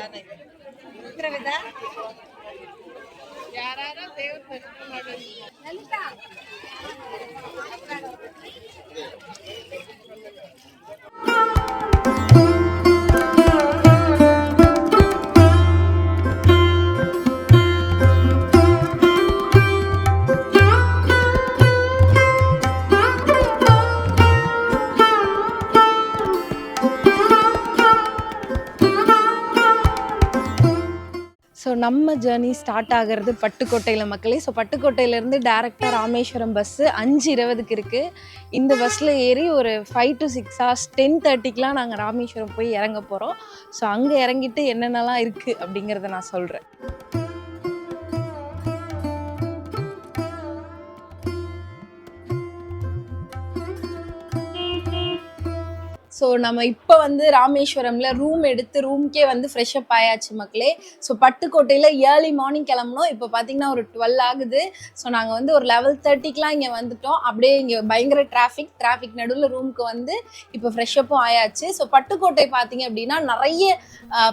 కదా యారారో దేవుడు పెట్టుకున్నాడు లలిత ஸோ நம்ம ஜேர்னி ஸ்டார்ட் ஆகிறது பட்டுக்கோட்டையில் மக்களே. ஸோ பட்டுக்கோட்டையிலேருந்து டேரெக்டாக ராமேஸ்வரம் பஸ்ஸு அஞ்சு இருபதுக்கு இருக்குது இந்த பஸ்ஸில் ஏறி ஒரு five to six hours ten தேர்ட்டிக்கெலாம் நாங்கள் ராமேஸ்வரம் போய் இறங்க போகிறோம் ஸோ அங்கே இறங்கிட்டு என்னென்னலாம் இருக்குது அப்படிங்கிறத நான் சொல்கிறேன் ஸோ நம்ம இப்போ வந்து ராமேஸ்வரம்ல ரூம் எடுத்து ரூம்க்கே வந்து ஃப்ரெஷ் அப் ஆயாச்சு மக்களே. ஸோ பட்டுக்கோட்டையில் ஏர்லி மார்னிங் கிளம்பணும் இப்போ பார்த்தீங்கன்னா ஒரு டுவெல் ஆகுது. ஸோ நாங்கள் வந்து ஒரு லெவல் தேர்ட்டிக்கெலாம் இங்கே வந்துட்டோம். அப்படியே இங்கே பயங்கர டிராஃபிக் டிராஃபிக் நடுவில் ரூமுக்கு வந்து இப்போ ஃப்ரெஷ் அப்பும் ஆயாச்சு. ஸோ பட்டுக்கோட்டை பார்த்தீங்க அப்படின்னா நிறைய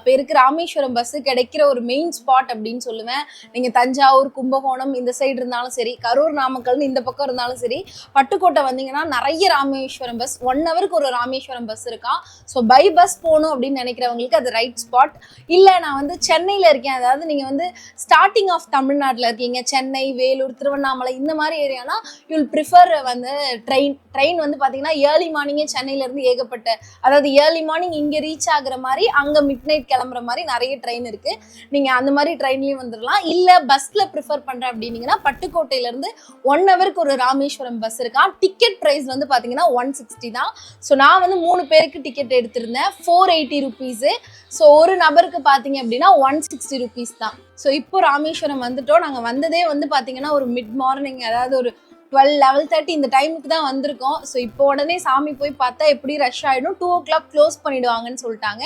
பேருக்கு ராமேஸ்வரம் பஸ்ஸு கிடைக்கிற ஒரு மெயின் ஸ்பாட் அப்படின்னு சொல்லுவேன். நீங்கள் தஞ்சாவூர் கும்பகோணம் இந்த சைடு இருந்தாலும் சரி கரூர் நாமக்கல்னு இந்த பக்கம் இருந்தாலும் சரி பட்டுக்கோட்டை வந்தீங்கன்னா நிறைய ராமேஸ்வரம் பஸ் ஒன் ஹவருக்கு ஒரு ராமேஸ்வரம் பஸ் இருக்கான் ஸோ பை பஸ் போகணும் அப்படின்னு நினைக்கிறவங்களுக்கு அது ரைட் ஸ்பாட் இல்லை நான் வந்து சென்னையில் இருக்கேன். அதாவது நீங்கள் வந்து ஸ்டார்டிங் ஆஃப் தமிழ்நாட்டில் இருக்கீங்க. சென்னை வேலூர் திருவண்ணாமலை இந்த மாதிரி ஏரியானா யூல் ப்ரிஃபர் வந்து ட்ரெயின் ட்ரெயின் வந்து பார்த்தீங்கன்னா ஏர்லி மார்னிங்கே சென்னையிலேருந்து ஏகப்பட்ட அதாவது ஏர்லி மார்னிங் இங்கே ரீச் ஆகுற மாதிரி அங்கே மிட் நைட் கிளம்புற மாதிரி நிறைய ட்ரெயின் இருக்குது நீங்கள் அந்த மாதிரி ட்ரெயின்லேயும் வந்துடலாம் இல்லை பஸ்ஸில் ப்ரிஃபர் பண்ணுறேன் அப்படின்னீங்கன்னா பட்டுக்கோட்டையிலேருந்து ஒன் ஹவருக்கு ஒரு ராமேஸ்வரம் பஸ் இருக்கான் டிக்கெட் ப்ரைஸ் வந்து பார்த்தீங்கன்னா ஒன் சிக்ஸ்டி தான். ஸோ நான் வந்து மூணு பேருக்கு டிக்கெட் எடுத்திருந்தேன். ஃபோர் எயிட்டி ருபீஸு ஸோ ஒரு நபருக்கு பார்த்தீங்க அப்படின்னா ஒன் சிக்ஸ்டி ருபீஸ் தான். ஸோ இப்போ ராமேஸ்வரம் வந்துட்டோம். நாங்கள் வந்ததே வந்து பார்த்தீங்கன்னா ஒரு மிட் மார்னிங் அதாவது ஒரு டுவெல் லெவல் தேர்ட்டி இந்த டைமுக்கு தான் வந்திருக்கோம். ஸோ இப்போ உடனே சாமி போய் பார்த்தா எப்படி ரஷ் ஆகிடும் டூ ஓ கிளாக் க்ளோஸ் பண்ணிடுவாங்கன்னு சொல்லிட்டாங்க.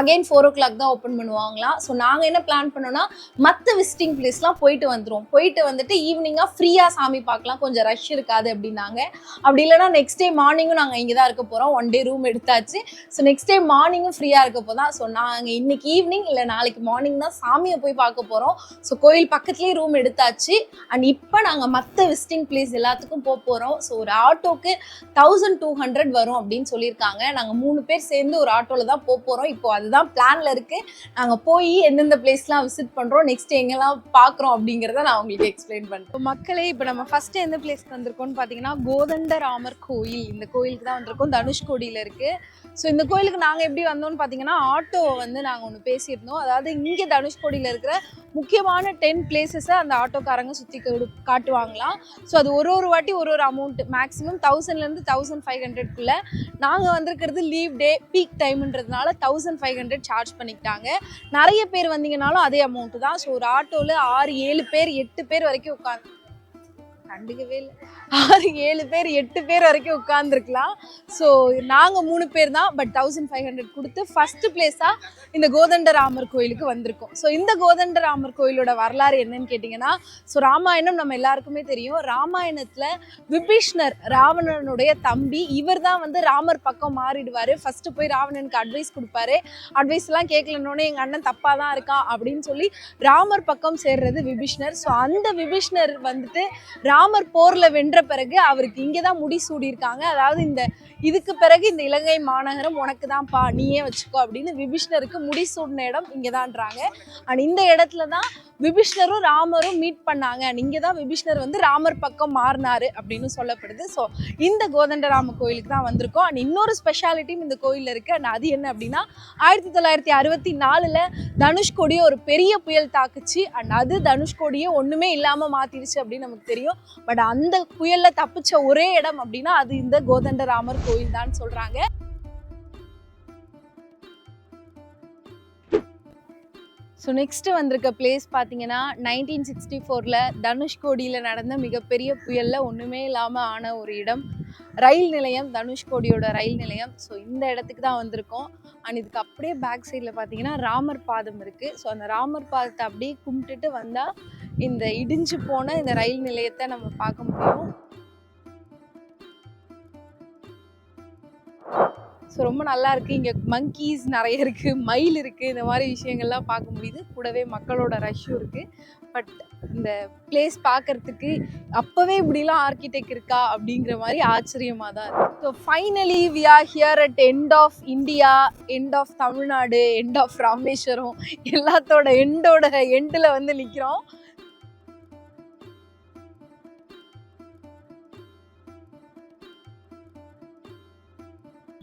அகைன் ஃபோர் ஓ கிளாக் தான் ஓப்பன் பண்ணுவாங்களாம். ஸோ நாங்கள் என்ன பிளான் பண்ணோம்னா மற்ற விசிட்டிங் பிளேஸ்லாம் போயிட்டு வந்துடுவோம் போயிட்டு வந்துட்டு ஈவினிங்காக ஃப்ரீயாக சாமி பார்க்கலாம். கொஞ்சம் ரஷ் இருக்காது அப்படின்னாங்க. அப்படி இல்லைன்னா நெக்ஸ்ட் டே மார்னிங்கும் நாங்கள் இங்கே தான் இருக்க போகிறோம் ஒன் டே ரூம் எடுத்தாச்சு. ஸோ நெக்ஸ்ட் டே மார்னிங்கும் ஃப்ரீயாக இருக்க போதான் ஸோ நாங்கள் இன்னைக்கு ஈவினிங் இல்லை நாளைக்கு மார்னிங் தான் சாமியை போய் பார்க்க போகிறோம் ஸோ கோயில் பக்கத்துலேயே ரூம் எடுத்தாச்சு. அண்ட் இப்போ நாங்கள் மற்ற விசிட்டிங் பிளேஸ் எல்லாத்துக்கும் போக போகிறோம் ஸோ ஒரு ஆட்டோக்கு தௌசண்ட் டூ ஹண்ட்ரட் வரும் அப்படின்னு சொல்லியிருக்காங்க. நாங்கள் மூணு பேர் சேர்ந்து ஒரு ஆட்டோவில் தான் போக போகிறோம் இப்போ அதுதான் பிளானில் இருக்குது நாங்கள் போய் எந்தெந்த பிளேஸ்லாம் விசிட் பண்ணுறோம் நெக்ஸ்ட் எங்கெல்லாம் பார்க்குறோம் அப்படிங்கிறத நான் உங்களுக்கு எக்ஸ்பிளைன் பண்ணுறேன் மக்களே இப்போ நம்ம ஃபஸ்ட்டு எந்த பிளேஸ்க்கு வந்திருக்கோம்னு பார்த்தீங்கன்னா கோதண்டராமர் கோயில். இந்த கோயிலுக்கு தான் வந்திருக்கோம். தனுஷ்கோடியில் இருக்குது ஸோ இந்த கோயிலுக்கு நாங்கள் எப்படி வந்தோம்னு பார்த்தீங்கன்னா ஆட்டோவை வந்து நாங்கள் ஒன்று பேசியிருந்தோம். அதாவது இங்கே தனுஷ்கோடியில் இருக்கிற முக்கியமான டென் பிளேசஸை அந்த ஆட்டோக்காரங்க சுற்றி காட்டுவாங்களாம். ஸோ அது ஒரு ஒரு வாட்டி ஒரு ஒரு அமௌண்ட் மேக்ஸிமம் தௌசண்ட்லேருந்து தௌசண்ட் ஃபைவ் ஹண்ட்ரட்குள்ளே நாங்கள் வந்திருக்கிறது லீவ் டே பீக் டைம்ன்றதுனால தௌசண்ட் ஃபைவ் ஹண்ட்ரட் சார்ஜ் பண்ணிக்கிட்டாங்க. நிறைய பேர் வந்தீங்கனாலும் அதே அமௌண்ட்டு தான். ஸோ ஒரு ஆட்டோவில் ஆறு ஏழு பேர் எட்டு பேர் வரைக்கும் உட்காந்து கண்டுக்கவே இல்லை. ஆறு ஏழு பேர் எட்டு பேர் வரைக்கும் உட்காந்துருக்கலாம் ஸோ நாங்கள் மூணு பேர் தான் பட் தௌசண்ட் ஃபைவ் ஹண்ட்ரட் கொடுத்து ஃபஸ்ட்டு பிளேஸாக இந்த கோதண்டராமர் கோயிலுக்கு வந்திருக்கோம். ஸோ இந்த கோதண்டராமர் கோயிலோட வரலாறு என்னன்னு கேட்டிங்கன்னா ஸோ ராமாயணம் நம்ம எல்லாருக்குமே தெரியும். ராமாயணத்தில் விபீஷ்ணர் ராவணனுடைய தம்பி இவர் தான் வந்து ராமர் பக்கம் மாறிடுவார். ஃபஸ்ட்டு போய் ராவணனுக்கு அட்வைஸ் கொடுப்பாரு. அட்வைஸ்லாம் கேட்கலன்னொடனே எங்கள் அண்ணன் தப்பாக தான் இருக்கான் அப்படின்னு சொல்லி ராமர் பக்கம் சேர்றது விபீஷ்ணர். ஸோ அந்த விபீஷ்ணர் வந்துட்டு ராமர் போர்ல வென்ற பிறகு அவருக்கு இங்கதான் முடி சூடியிருக்காங்க. அதாவது இந்த இதுக்கு பிறகு இந்த இலங்கை மாநகரம் உனக்கு தான்ப்பா நீயே வச்சுக்கோ அப்படின்னு விபீஷ்ணருக்கு முடி சூடின இடம் இங்கதான்றாங்க. அண்ட் இந்த இடத்துல தான் விபீஷ்ணரும் ராமரும் மீட் பண்ணாங்க. நீங்க தான் விபீஷ்ணர் வந்து ராமர் பக்கம் மாறினாரு அப்படின்னு சொல்லப்படுது. ஸோ இந்த கோதண்டராம கோயிலுக்கு தான் வந்திருக்கோம். அண்ட் இன்னொரு ஸ்பெஷாலிட்டியும் இந்த கோயிலில் இருக்குது அண்ட் அது என்ன அப்படின்னா ஆயிரத்தி தொள்ளாயிரத்தி அறுபத்தி நாலில் தனுஷ்கோடியை ஒரு பெரிய புயல் தாக்குச்சு. அண்ட் அது தனுஷ்கோடியை ஒன்றுமே இல்லாமல் மாற்றிடுச்சு அப்படின்னு நமக்கு தெரியும். பட் அந்த புயலில் தப்பிச்ச ஒரே இடம் அப்படின்னா அது இந்த கோதண்டராமர் கோயில் தான் சொல்கிறாங்க ஸோ நெக்ஸ்ட்டு வந்திருக்க பிளேஸ் பார்த்தீங்கன்னா நைன்டீன் சிக்ஸ்டி ஃபோரில் தனுஷ்கோடியில் நடந்த மிகப்பெரிய புயலில் ஒன்றுமே இல்லாமல் ஆன ஒரு இடம். ரயில் நிலையம் தனுஷ்கோடியோட ரயில் நிலையம். ஸோ இந்த இடத்துக்கு தான் வந்திருக்கோம். அண்ட் இதுக்கு அப்படியே பேக் சைடில் பார்த்தீங்கன்னா ராமர் பாதம் இருக்குது ஸோ அந்த ராமர் பாதத்தை அப்படியே கும்பிட்டுட்டு வந்தால் இந்த இடிஞ்சு போன இந்த ரயில் நிலையத்தை நம்ம பார்க்க முடியும். ஸோ ரொம்ப நல்லா இருக்குது இங்கே மங்கீஸ் நிறைய இருக்குது மயில் இருக்குது இந்த மாதிரி விஷயங்கள்லாம் பார்க்க முடியுது. கூடவே மக்களோட ரஷ்ஷும் இருக்குது பட் இந்த பிளேஸ் பார்க்கறதுக்கு அப்போவே இப்படிலாம் ஆர்கிடெக்ட் இருக்கா அப்படிங்கிற மாதிரி ஆச்சரியமாக தான் இருக்குது so finally we are here at end of India end of Tamil Nadu end of Rameswaram எல்லாத்தோட எண்டோட எண்டில் வந்து நிற்கிறோம்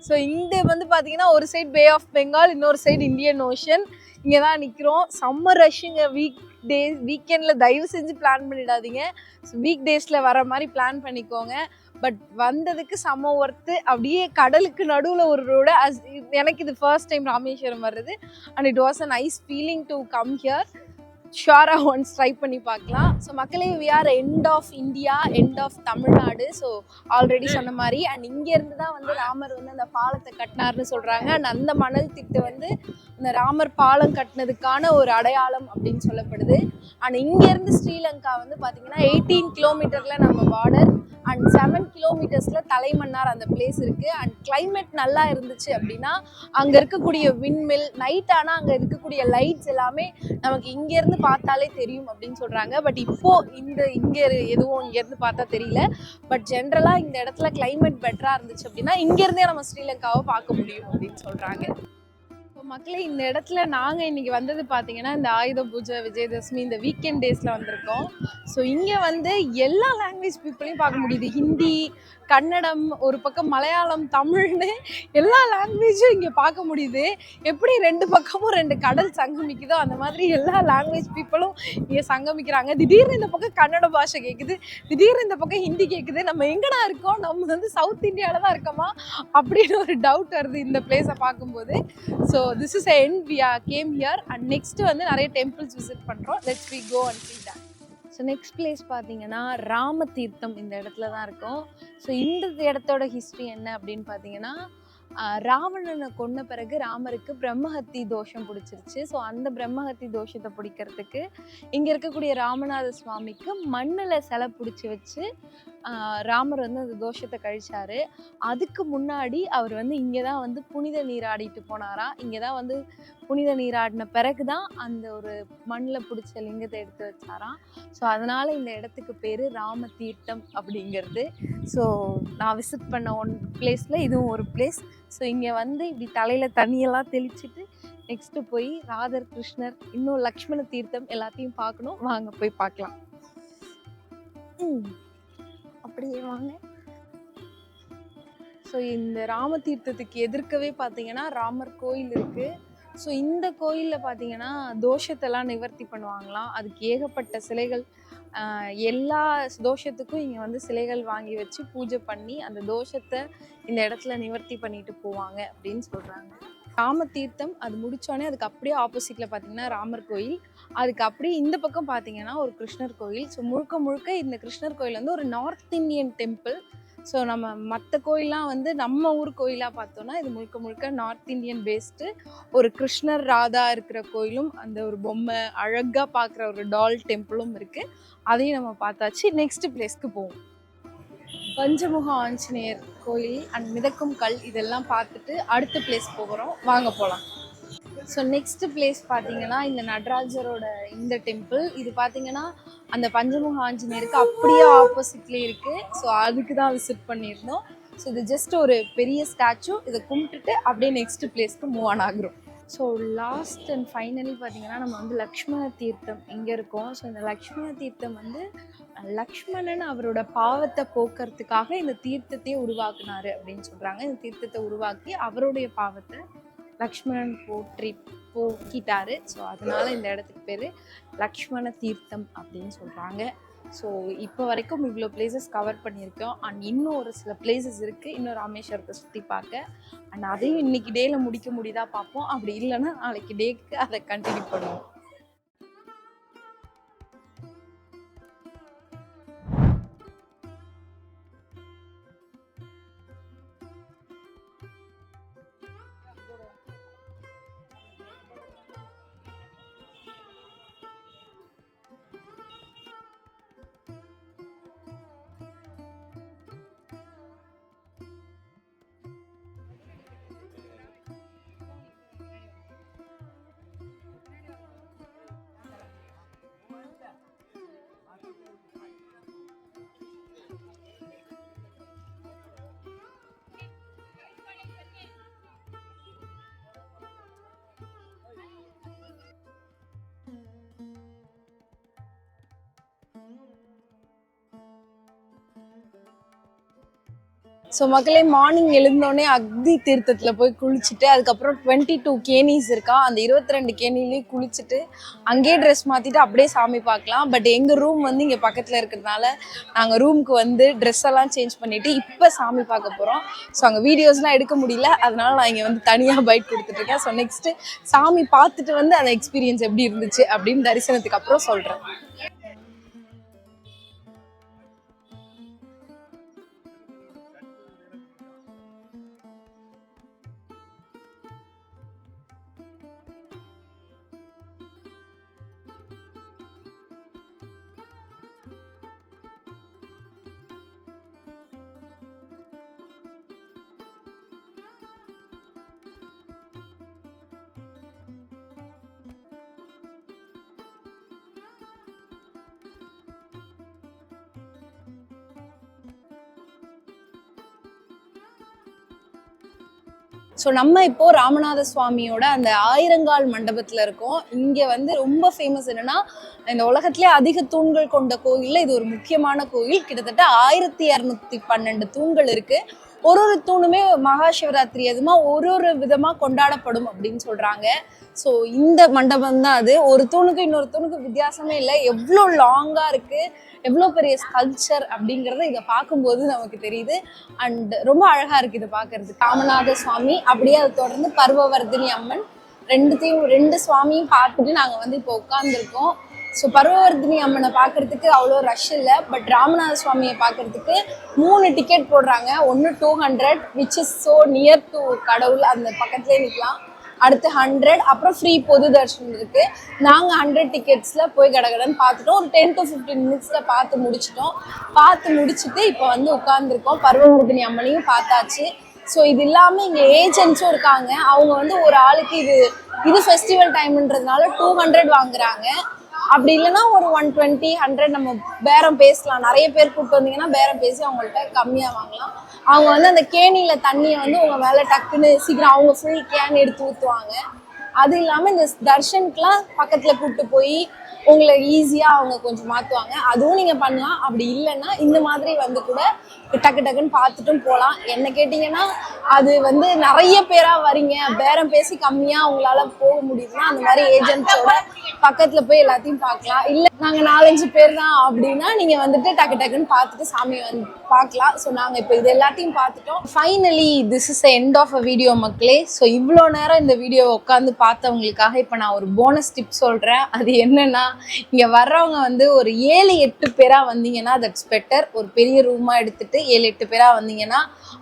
ஸோ இந்த வந்து பார்த்தீங்கன்னா ஒரு சைடு பே ஆஃப் பெங்கால் இன்னொரு சைடு இந்தியன் ஓஷன் இங்கே தான் நிற்கிறோம் சம்மர் ரஷ்ஷுங்க வீக் டேஸ் வீக்கெண்டில் தயவு செஞ்சு பிளான் பண்ணிடாதீங்க. வீக் டேஸில் வர மாதிரி பிளான் பண்ணிக்கோங்க. பட் வந்ததுக்கு செம்ம ஒர்த்து அப்படியே கடலுக்கு நடுவில் ஒரு ரோடு அஸ் எனக்கு இது ஃபர்ஸ்ட் டைம் ராமேஸ்வரம் வர்றது. And it was a nice feeling to come here ஷுவராக once try பண்ணி பார்க்கலாம். ஸோ மக்களே we are end of India end of Tamil Nadu so already சொன்ன மாதிரி அண்ட் இங்கேருந்து தான் வந்து ராமர் வந்து அந்த பாலத்தை கட்டினார்னு சொல்கிறாங்க அண்ட் அந்த மணல் திட்டு வந்து இந்த ராமர் பாலம் கட்டினதுக்கான ஒரு அடையாளம் அப்படின்னு சொல்லப்படுது. அண்ட் இங்கேருந்து ஸ்ரீலங்கா வந்து பார்த்தீங்கன்னா எயிட்டீன் கிலோமீட்டரில் நம்ம பார்டர் அண்ட் செவன் கிலோமீட்டர்ஸில் தலைமன்னார் அந்த பிளேஸ் இருக்குது அண்ட் climate நல்லா இருந்துச்சு அப்படின்னா அங்கே இருக்கக்கூடிய விண்மில் நைட் ஆனால் அங்கே இருக்கக்கூடிய லைட்ஸ் எல்லாமே நமக்கு இங்கேருந்து பார்த்தாலே தெரியும் அப்படின்னு சொல்கிறாங்க பட் இப்போ இந்த இங்கே எதுவும் இங்கேருந்து பார்த்தா தெரியல. பட் ஜென்ரலாக இந்த இடத்துல கிளைமேட் பெட்டராக இருந்துச்சு அப்படின்னா இங்கேருந்தே நம்ம ஸ்ரீலங்காவை பார்க்க முடியும் அப்படின்னு சொல்கிறாங்க இப்போ மக்களே இந்த இடத்துல நாங்கள் இன்னைக்கு வந்தது பார்த்தீங்கன்னா இந்த ஆயுத பூஜை விஜயதசமி இந்த வீக்கெண்ட் டேஸில் வந்திருக்கோம். ஸோ இங்கே வந்து எல்லா லாங்குவேஜ் பீப்புளையும் பார்க்க முடியுது. ஹிந்தி கன்னடம் ஒரு பக்கம் மலையாளம் தமிழ்னு எல்லா லாங்குவேஜும் இங்கே பார்க்க முடியுது. எப்படி ரெண்டு பக்கமும் ரெண்டு கடல் சங்கமிக்குதோ அந்த மாதிரி எல்லா லாங்குவேஜ் பீப்புளும் இங்கே சங்கமிக்கிறாங்க. திடீர்னு இந்த பக்கம் கன்னட பாஷை கேட்குது திடீர்னு இந்த பக்கம் ஹிந்தி கேட்குது நம்ம எங்கடா இருக்கோம்? நம்ம வந்து சவுத் இந்தியாவில் தான் இருக்கோமா? அப்படின்னு ஒரு டவுட் வருது இந்த பிளேஸை பார்க்கும்போது. So this is end we are came here and next வந்து நிறைய டெம்பிள்ஸ் விசிட் பண்ணுறோம் let's we go and see that so next place பார்த்தீங்கன்னா ராம தீர்த்தம் இந்த இடத்துல தான் இருக்கும். ஸோ இந்த இடத்தோட ஹிஸ்ட்ரி என்ன அப்படின்னு பார்த்தீங்கன்னா ராவணனை கொன்ன பிறகு ராமருக்கு பிரம்மஹத்தி தோஷம் பிடிச்சிருச்சு. ஸோ அந்த பிரம்மஹத்தி தோஷத்தை பிடிக்கிறதுக்கு இங்கே இருக்கக்கூடிய ராமநாத சுவாமிக்கு மண்ணில் சிலை பிடிச்சி வச்சு ராமர் வந்து அந்த தோஷத்தை கழிச்சாரு. அதுக்கு முன்னாடி அவர் வந்து இங்கே தான் வந்து புனித நீராடிட்டு போனாராம் இங்கே தான் வந்து புனித நீராடின பிறகு தான் அந்த ஒரு மண்ணில் பிடிச்ச லிங்கத்தை எடுத்து வச்சாராம். ஸோ அதனால் இந்த இடத்துக்கு பேர் ராம தீர்த்தம் அப்படிங்கிறது. ஸோ நான் விசிட் பண்ண ஒன் பிளேஸில் இதுவும் ஒரு பிளேஸ் ஸோ இங்கே வந்து இப்படி தலையில் தண்ணியெல்லாம் தெளிச்சிட்டு நெக்ஸ்ட்டு போய் ராதர் கிருஷ்ணர் இன்னும் லக்ஷ்மண தீர்த்தம் எல்லாத்தையும் பார்க்கணும். வாங்க போய் பார்க்கலாம். ம். அப்படியே வாங்க ஸோ இந்த ராம தீர்த்தத்துக்கு எதிர்க்கவே பார்த்தீங்கன்னா ராமர் கோயில் இருக்குது ஸோ இந்த கோயிலில் பார்த்தீங்கன்னா தோஷத்தெல்லாம் நிவர்த்தி பண்ணுவாங்களாம். அதுக்கு ஏகப்பட்ட சிலைகள் எல்லா தோஷத்துக்கும் இங்கே வந்து சிலைகள் வாங்கி வச்சு பூஜை பண்ணி அந்த தோஷத்தை இந்த இடத்துல நிவர்த்தி பண்ணிட்டு போவாங்க அப்படின்னு சொல்கிறாங்க ராம தீர்த்தம் அது முடித்தோடனே அதுக்கு அப்படியே ஆப்போசிட்டில் பார்த்தீங்கன்னா ராமர் கோயில். அதுக்கு அப்படியே இந்த பக்கம் பார்த்தீங்கன்னா ஒரு கிருஷ்ணர் கோயில். ஸோ முழுக்க முழுக்க இந்த கிருஷ்ணர் கோயில் வந்து ஒரு நார்த் இந்தியன் டெம்பிள் ஸோ நம்ம மற்ற கோயில்லாம் வந்து நம்ம ஊர் கோயிலாக பார்த்தோன்னா இது முழுக்க முழுக்க நார்த் இந்தியன் பேஸ்டு ஒரு கிருஷ்ணர் ராதா இருக்கிற கோயிலும் அந்த ஒரு பொம்மை அழகாக பார்க்குற ஒரு டால் டெம்பிளும் இருக்குது அதையும் நம்ம பார்த்தாச்சு. நெக்ஸ்ட் பிளேஸ்க்கு போவோம். பஞ்சமுக ஆஞ்சநேயர் கோயில் அண்ட் மிதக்கும் கல் இதெல்லாம் பார்த்துட்டு அடுத்த பிளேஸ் போகிறோம். வாங்க போகலாம் ஸோ நெக்ஸ்ட் பிளேஸ் பார்த்தீங்கன்னா இந்த நடராஜரோட இந்த டெம்பிள் இது பார்த்தீங்கன்னா அந்த பஞ்சமுக ஆஞ்சநேயருக்கு அப்படியே ஆப்போசிட்லேயே இருக்குது ஸோ அதுக்கு தான் விசிட் பண்ணியிருந்தோம். ஸோ இது ஜஸ்ட் ஒரு பெரிய ஸ்டாச்சு இதை கும்பிட்டுட்டு அப்படியே நெக்ஸ்ட் பிளேஸ்க்கு மூவ் ஆன் ஆகுறோம். ஸோ லாஸ்ட் அண்ட் ஃபைனலி பார்த்தீங்கன்னா நம்ம வந்து லக்ஷ்மண தீர்த்தம் இங்கே இருக்கோம். ஸோ இந்த லக்ஷ்மண தீர்த்தம் வந்து லக்ஷ்மணன் அவரோட பாவத்தை போக்குறதுக்காக இந்த தீர்த்தத்தையே உருவாக்குனாரு அப்படின்னு சொல்கிறாங்க இந்த தீர்த்தத்தை உருவாக்கி அவருடைய பாவத்தை லக்ஷ்மணன் போற்றி போக்கிட்டாரு. ஸோ அதனால இந்த இடத்துக்கு பேர் லக்ஷ்மண தீர்த்தம் அப்படின்னு சொல்கிறாங்க ஸோ இப்போ வரைக்கும் இவ்வளோ பிளேசஸ் கவர் பண்ணியிருக்கோம். அண்ட் இன்னும் ஒரு சில பிளேசஸ் இருக்குது இன்னும் ராமேஸ்வரத்தை சுற்றி பார்க்க. அண்ட் அதையும் இன்னைக்கு டேயில் முடிக்க முடியுதா பார்ப்போம். அப்படி இல்லைன்னா நாளைக்கு டேக்கு அதை கண்டினியூ பண்ணுவோம். Thank you. ஸோ மக்களே மார்னிங் எழுந்தோடனே அக்னி தீர்த்தத்தில் போய் குளிச்சுட்டு அதுக்கப்புறம் டுவெண்ட்டி டூ கேனிஸ் இருக்கா அந்த இருபத்தி ரெண்டு கேணிலையும் குளிச்சுட்டு அங்கேயே ட்ரெஸ் மாற்றிட்டு அப்படியே சாமி பார்க்கலாம். பட் எங்கள் ரூம் வந்து இங்கே பக்கத்தில் இருக்கிறதுனால நாங்கள் ரூமுக்கு வந்து ட்ரெஸ் எல்லாம் சேஞ்ச் பண்ணிவிட்டு இப்போ சாமி பார்க்க போகிறோம் ஸோ அங்கே வீடியோஸ்லாம் எடுக்க முடியல. அதனால நான் இங்கே வந்து தனியாக பைட் கொடுத்துட்ருக்கேன் ஸோ நெக்ஸ்ட்டு சாமி பார்த்துட்டு வந்து அந்த எக்ஸ்பீரியன்ஸ் எப்படி இருந்துச்சு அப்படின்னு தரிசனத்துக்கு அப்புறம் சொல்கிறேன் ஸோ நம்ம இப்போ ராமநாத சுவாமியோட அந்த ஆயிரங்கால் மண்டபத்தில் இருக்கோம். இங்கே வந்து ரொம்ப ஃபேமஸ் என்னன்னா இந்த உலகத்திலே அதிக தூண்கள் கொண்ட கோயிலில் இது ஒரு முக்கியமான கோயில். கிட்டத்தட்ட ஆயிரத்தி இரநூத்தி பன்னெண்டு தூண்கள் இருக்கு. ஒரு ஒரு தூணுமே மகா சிவராத்திரி அதுமா ஒரு ஒரு விதமாக கொண்டாடப்படும் அப்படின்னு சொல்றாங்க. ஸோ இந்த மண்டபம் தான் அது. ஒரு தூணுக்கு இன்னொரு தூணுக்கு வித்தியாசமே இல்லை. எவ்வளோ லாங்காக இருக்கு எவ்வளோ பெரிய ஸ்கல்ச்சர் அப்படிங்கிறத இதை பார்க்கும்போது நமக்கு தெரியுது. அண்ட் ரொம்ப அழகாக இருக்குது இதை பார்க்கறது காமநாத சுவாமி அப்படியே அதை தொடர்ந்து பர்வவர்தினி அம்மன் ரெண்டுத்தையும் ரெண்டு சுவாமியும் பார்த்துட்டு நாங்கள் வந்து இப்போ உட்காந்துருக்கோம் ஸோ பர்வவர்தினி அம்மனை பார்க்கறதுக்கு அவ்வளோ ரஷ் இல்லை. பட் ராமநாத சுவாமியை பார்க்கறதுக்கு மூணு டிக்கெட் போடுறாங்க. ஒன்று two hundred which is so near to கடவுள். அந்த பக்கத்துலேயே நிற்கலாம். அடுத்து ஹண்ட்ரட் அப்புறம் ஃப்ரீ பொது தர்ஷனம் இருக்கு. நாங்கள் ஹண்ட்ரட் டிக்கெட்ஸில் போய் கடகடன்னு பார்த்துட்டோம். ஒரு டென் டு ஃபிஃப்டீன் மினிட்ஸில் பார்த்து முடிச்சிட்டோம். பார்த்து முடிச்சுட்டு இப்போ வந்து உட்காந்துருக்கோம் பர்வவர்தினி அம்மனையும் பார்த்தாச்சு. ஸோ இது இல்லாமல் இங்கே ஏஜென்ட்ஸும் இருக்காங்க. அவங்க வந்து ஒரு ஆளுக்கு இது இது ஃபெஸ்டிவல் டைம்ன்றதுனால டூ ஹண்ட்ரட் வாங்குறாங்க. அப்படி இல்லைன்னா ஒரு ஒன் டுவெண்ட்டி ஹண்ட்ரட் நம்ம பேரம் பேசலாம். நிறைய பேர் கூப்பிட்டு வந்தீங்கன்னா பேரம் பேசி அவங்கள்ட்ட கம்மியாக வாங்கலாம். அவங்க வந்து அந்த கேணியில் தண்ணியை வந்து உங்கள் மேலே டக்குன்னு சீக்கிரம் அவங்க ஃபுல் கேன் எடுத்து ஊற்றுவாங்க அது இல்லாமல் இந்த தர்ஷனுக்குலாம் பக்கத்தில் கூப்பிட்டு போய் உங்களை ஈஸியாக அவங்க கொஞ்சம் மாற்றுவாங்க அதுவும் நீங்கள் பண்ணலாம். அப்படி இல்லைன்னா இந்த மாதிரி வந்து கூட டக்கு டக்குன்னு பார்த்துட்டும் போகலாம். என்ன கேட்டிங்கன்னா அது வந்து நிறைய பேராக வரீங்க. பேரம் பேசி கம்மியாக உங்களால் போக முடியுதுன்னா அந்த மாதிரி ஏஜென்ட்ஸோட பக்கத்தில் போய் எல்லாத்தையும் பார்க்கலாம். இல்லை நாங்கள் நாலஞ்சு பேர் தான் அப்படின்னா நீங்கள் வந்துட்டு டக்கு டக்குன்னு பார்த்துட்டு சாமியை வந்து பார்க்கலாம். ஸோ நாங்கள் இப்போ இது எல்லாத்தையும் பார்த்துட்டோம். Finally this is end of a video மக்களே. ஸோ இவ்வளோ நேரம் இந்த வீடியோவை உட்காந்து பார்த்தவங்களுக்காக இப்போ நான் ஒரு போனஸ் டிப் சொல்கிறேன் அது என்னென்னா இங்கே வர்றவங்க வந்து ஒரு ஏழு எட்டு பேராக வந்தீங்கன்னா தட்ஸ் பெட்டர் ஒரு பெரிய ரூமாக எடுத்துகிட்டு எடுத்துட்டு ஏழு எட்டு பேராக வந்தீங்கன்னா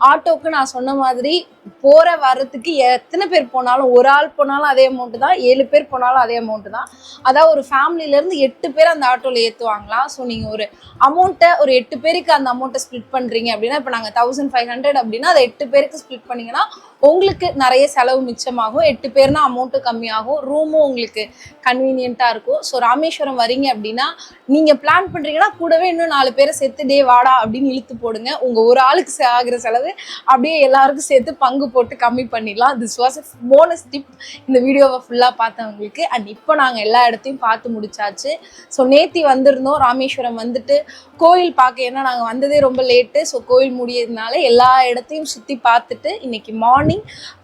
ஆட்டோக்கு நான் சொன்ன மாதிரி போகிற வர்றதுக்கு எத்தனை பேர் போனாலும் ஒரு ஆள் போனாலும் அதே அமௌண்ட்டு தான் ஏழு பேர் போனாலும் அதே அமௌண்ட்டு தான். அதாவது ஒரு ஃபேமிலியிலேருந்து எட்டு பேர் அந்த ஆட்டோவில் ஏற்றுவாங்களாம் ஸோ நீங்கள் ஒரு அமௌண்ட்டை ஒரு எட்டு பேருக்கு அந்த அமௌண்ட்டை ஸ்ப்ளிட் பண்ணுறீங்க அப்படின்னா இப்போ நாங்கள் தௌசண்ட் ஃபைவ் ஹண்ட்ரட் அப்படின்னா அதை எட்டு பேருக்கு ஸ்ப்ளிட் பண்ணீங்கன்னா உங்களுக்கு நிறைய செலவு மிச்சமாகும். எட்டு பேர்னா அமௌண்ட்டு கம்மியாகும். ரூமும் உங்களுக்கு கன்வீனியண்ட்டாக இருக்கும். ஸோ ராமேஸ்வரம் வரீங்க அப்படின்னா நீங்கள் பிளான் பண்ணுறீங்கன்னா கூடவே இன்னும் நாலு பேரை சேர்த்து டே வாடா அப்படின்னு இழுத்து போடுங்க. உங்கள் ஒரு ஆளுக்கு ஆகிற செலவு அப்படியே எல்லாருக்கும் சேர்த்து பங்கு போட்டு கம்மி பண்ணிடலாம். திஸ் வாஸ் போனஸ் டிப் இந்த வீடியோவை ஃபுல்லாக பார்த்தவங்களுக்கு. அண்ட் இப்போ நாங்கள் எல்லா இடத்தையும் பார்த்து முடிச்சாச்சு. ஸோ நேத்தி வந்திருந்தோம். ராமேஸ்வரம் வந்துட்டு கோயில் பார்க்க. ஏன்னா நாங்கள் வந்ததே ரொம்ப லேட்டு ஸோ கோயில் முடியறதுனால எல்லா இடத்தையும் சுற்றி பார்த்துட்டு இன்னைக்கு மார்னிங்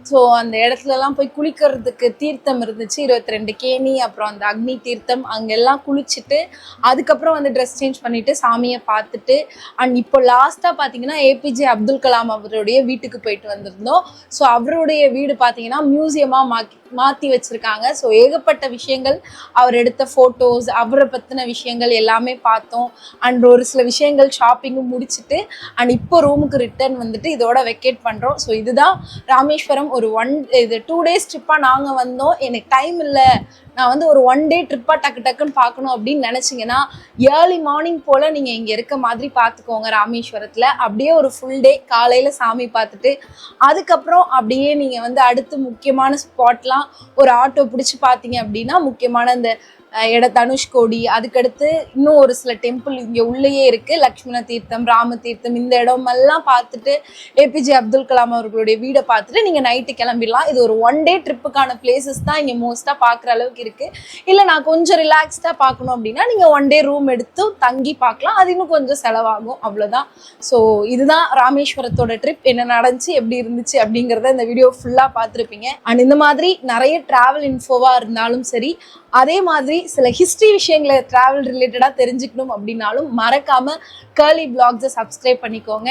ஸோ அந்த இடத்துலலாம் போய் குளிக்கிறதுக்கு தீர்த்தம் இருந்துச்சு. இருபத்தி ரெண்டு கேணி அப்புறம் அந்த அக்னி தீர்த்தம் அங்கெல்லாம் குளிச்சுட்டு அதுக்கப்புறம் வந்து ட்ரெஸ் சேஞ்ச் பண்ணிவிட்டு சாமியை பார்த்துட்டு அண்ட் இப்போ லாஸ்ட்டாக பார்த்தீங்கன்னா ஏபிஜே அப்துல் கலாம் அவருடைய வீட்டுக்கு போயிட்டு வந்திருந்தோம். ஸோ அவருடைய வீடு பார்த்தீங்கன்னா மியூசியமாக மாக்கி மாற்றி வச்சுருக்காங்க. ஸோ ஏகப்பட்ட விஷயங்கள் அவர் எடுத்த ஃபோட்டோஸ் அவரை பற்றின விஷயங்கள் எல்லாமே பார்த்தோம். அண்ட் ஒரு சில விஷயங்கள் ஷாப்பிங்கும் முடிச்சுட்டு அண்ட் இப்போ ரூமுக்கு ரிட்டர்ன் வந்துட்டு இதோட வெக்கேட் பண்ணுறோம் ஸோ இதுதான் ராமேஸ்வரம் ஒரு ஒன் இது டூ டேஸ் ட்ரிப்பாக நாங்கள் வந்தோம். எனக்கு டைம் இல்லை. நான் வந்து ஒரு ஒன் டே ட்ரிப்பாக டக்கு டக்குன்னு பார்க்கணும் அப்படின்னு நினச்சிங்கன்னா ஏர்லி மார்னிங் போல் நீங்கள் இங்கே இருக்க மாதிரி பார்த்துக்கோங்க ராமேஸ்வரத்தில். அப்படியே ஒரு ஃபுல் டே காலையில் சாமி பார்த்துட்டு அதுக்கப்புறம் அப்படியே நீங்கள் வந்து அடுத்து முக்கியமான ஸ்பாட்லாம் ஒரு ஆட்டோ பிடிச்சி பார்த்தீங்க அப்படின்னா முக்கியமான இந்த இட தனுஷ்கோடி அதுக்கடுத்து இன்னும் ஒரு சில டெம்பிள் இங்கே உள்ளேயே இருக்குது லக்ஷ்மண தீர்த்தம் ராம தீர்த்தம் இந்த இடமெல்லாம் பார்த்துட்டு ஏபிஜே அப்துல் கலாம் அவர்களுடைய வீடை பார்த்துட்டு நீங்கள் நைட்டு கிளம்பிடலாம். இது ஒரு ஒன் டே ட்ரிப்புக்கான பிளேசஸ் தான் இங்கே மோஸ்ட்டாக பார்க்குற அளவுக்கு இருக்குது இல்லை நான் கொஞ்சம் ரிலாக்ஸ்டாக பார்க்கணும் அப்படின்னா நீங்கள் ஒன் டே ரூம் எடுத்து தங்கி பார்க்கலாம். அது இன்னும் கொஞ்சம் செலவாகும். அவ்வளோதான் ஸோ இதுதான் ராமேஸ்வரத்தோட ட்ரிப் என்ன நடந்துச்சு எப்படி இருந்துச்சு அப்படிங்கிறத இந்த வீடியோ ஃபுல்லாக பார்த்துருப்பீங்க. அண்ட் இந்த மாதிரி நிறைய ட்ராவல் இன்ஃபோவாக இருந்தாலும் சரி அதே மாதிரி சில ஹிஸ்ட்ரி விஷயங்களை ட்ராவல் ரிலேட்டடாக தெரிஞ்சுக்கணும் அப்படின்னாலும் மறக்காம கேர்லி பிளாக்ஸை சப்ஸ்கிரைப் பண்ணிக்கோங்க.